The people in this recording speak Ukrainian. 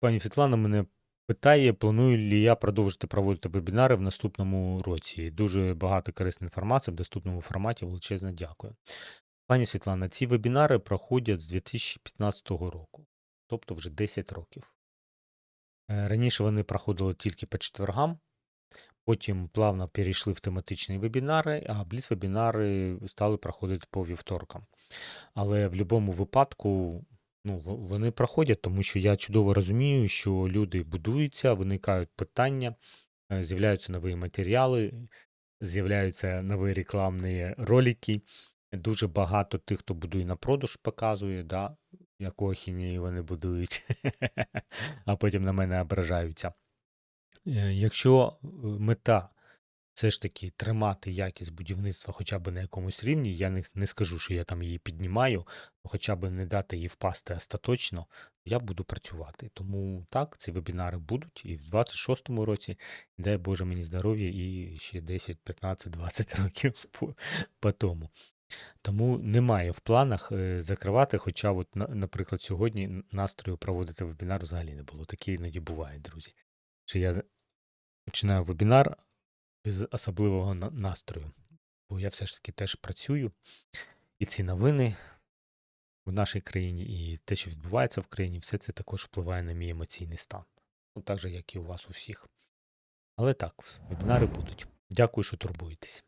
Пані Світлана мене питає, планую ли я продовжити проводити вебінари в наступному році. Дуже багато корисної інформації в доступному форматі. Величезне дякую. Пані Світлана, ці вебінари проходять з 2015 року, тобто вже 10 років. Е, Раніше вони проходили тільки по четвергам, потім плавно перейшли в тематичні вебінари, а бліц-вебінари стали проходити по вівторкам. Але в будь-якому випадку ну, вони проходять, тому що я чудово розумію, що люди будуються, виникають питання, е, з'являються нові матеріали, з'являються нові рекламні ролики. Дуже багато тих, хто будує на продаж, показує, да, яку ахінею вони будують, а потім на мене ображаються. Е, Якщо е, мета все ж таки тримати якість будівництва хоча б на якомусь рівні, я не, не скажу, що я там її піднімаю, хоча б не дати їй впасти остаточно, я буду працювати. Тому так, ці вебінари будуть і в 26-му році, дай Боже мені здоров'я, і ще 10, 15, 20 років по, по тому. Тому немає в планах е, закривати, хоча, от, наприклад, сьогодні настрою проводити вебінар взагалі не було. Таке іноді буває, друзі. Що я починаю вебінар без особливого на- настрою. Бо я все ж таки теж працюю, і ці новини в нашій країні, і те, що відбувається в країні, все це також впливає на мій емоційний стан. Ну, так же, як і у вас у всіх. Але так, вебінари будуть. Дякую, що турбуєтесь.